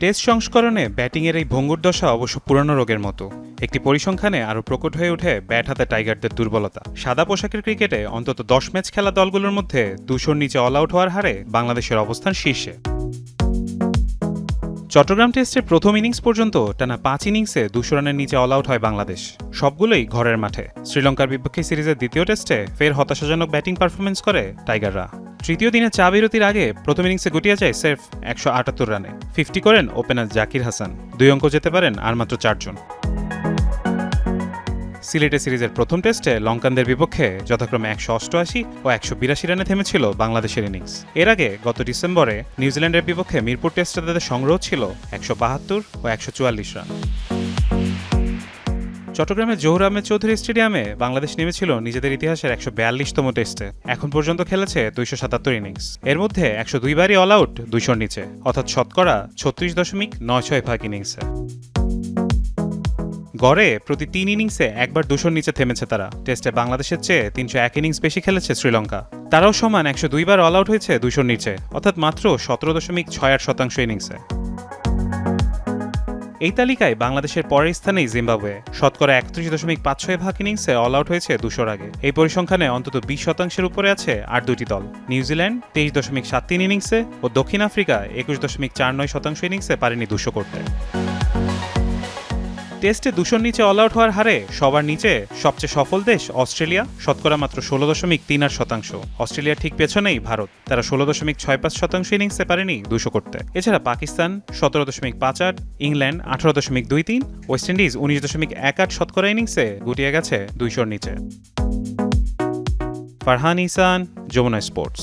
Test সংস্করণে ব্যাটিংয়ের এই ভঙ্গুর দশা অবশ্য পুরনো রোগের মতো। একটি পরিসংখ্যানে আরও প্রকট হয়ে ওঠে ব্যাট হাতে টাইগারদের দুর্বলতা। সাদা পোশাকের ক্রিকেটে অন্তত দশ ম্যাচ খেলা দলগুলোর মধ্যে দুশোর নিচে অল আউট হওয়ার হারে বাংলাদেশের অবস্থান শীর্ষে। চট্টগ্রাম টেস্টের প্রথম ইনিংস পর্যন্ত টানা পাঁচ ইনিংসে দুশো রানের নিচে অল আউট হয় বাংলাদেশ। সবগুলোই ঘরের মাঠে। শ্রীলঙ্কার বিপক্ষে সিরিজের দ্বিতীয় টেস্টে ফের হতাশাজনক ব্যাটিং পারফরমেন্স করে টাইগাররা। তৃতীয় দিনে চা বিরতির আগে প্রথম ইনিংসে গুটিয়ে যায় সেফ একশো আটাত্তর রানে। ফিফটি করেন ওপেনার জাকির হাসান। দুই অঙ্ক যেতে পারেন আর মাত্র চারজন। সিলেটে সিরিজের প্রথম টেস্টে লঙ্কানদের বিপক্ষে যথাক্রমে একশো অষ্টআশি ও একশো বিরাশি রানে থেমেছিল বাংলাদেশের ইনিংস এর আগে গত ডিসেম্বরে নিউজিল্যান্ডের বিপক্ষে মিরপুর টেস্টে তাদের সংগ্রহ ছিল একশো বাহাত্তর ও একশো চুয়াল্লিশ রান। চট্টগ্রামের জহুর আহমেদ চৌধুরী স্টেডিয়ামে বাংলাদেশ নেমেছিল নিজেদের ইতিহাসের একশো বিয়াল্লিশতম টেস্টে। এখন পর্যন্ত খেলেছে দুইশো সাতাত্তর ইনিংস। এর মধ্যে একশো দুইবারই অল আউট দুইশোর নিচে। অর্থাৎ শতকরা ছত্রিশ দশমিক নয় ছয় ভাগ ইনিংসে। গড়ে প্রতি তিন ইনিংসে একবার দুশোর নিচে থেমেছে তারা। টেস্টে বাংলাদেশের চেয়ে তিনশো এক ইনিংস বেশি খেলেছে শ্রীলঙ্কা। তারাও সমান একশো দুইবার অল আউট হয়েছে দুশোর নিচে। অর্থাৎ মাত্র সতেরো দশমিক ছয় আট শতাংশ ইনিংসে। এই তালিকায় বাংলাদেশের পরের স্থানেই জিম্বাবুয়ে। শতকরা একত্রিশ দশমিক পাঁচ ছয় ভাগ ইনিংসে অল আউট হয়েছে দুশোর আগে। এই পরিসংখ্যানে অন্তত বিশ শতাংশের উপরে আছে আর দুটি দল। নিউজিল্যান্ড তেইশ দশমিক সাত তিন ইনিংসে ও দক্ষিণ আফ্রিকা একুশ দশমিক চার নয় শতাংশ ইনিংসে পারেনি দুশো করতে। টেস্টে দুশোর নিচে অল আউট হওয়ার হারে সবার নিচে সবচেয়ে সফল দেশ অস্ট্রেলিয়া, শতকরা মাত্র ষোলো দশমিক তিন আট শতাংশ। অস্ট্রেলিয়ার ঠিক পেছনেই ভারত। তারা ষোলো দশমিক ছয় পাঁচ শতাংশ ইনিংসে পারেনি দুশো করতে। এছাড়া পাকিস্তান সতেরো দশমিক পাঁচ আট, ইংল্যান্ড আঠারো দশমিক দুই তিন, ওয়েস্ট ইন্ডিজ উনিশ দশমিক এক আট শতকরা ইনিংসে গুটিয়ে গেছে দুইশোর নিচে। ফারহান ইসান যমুনা স্পোর্টস।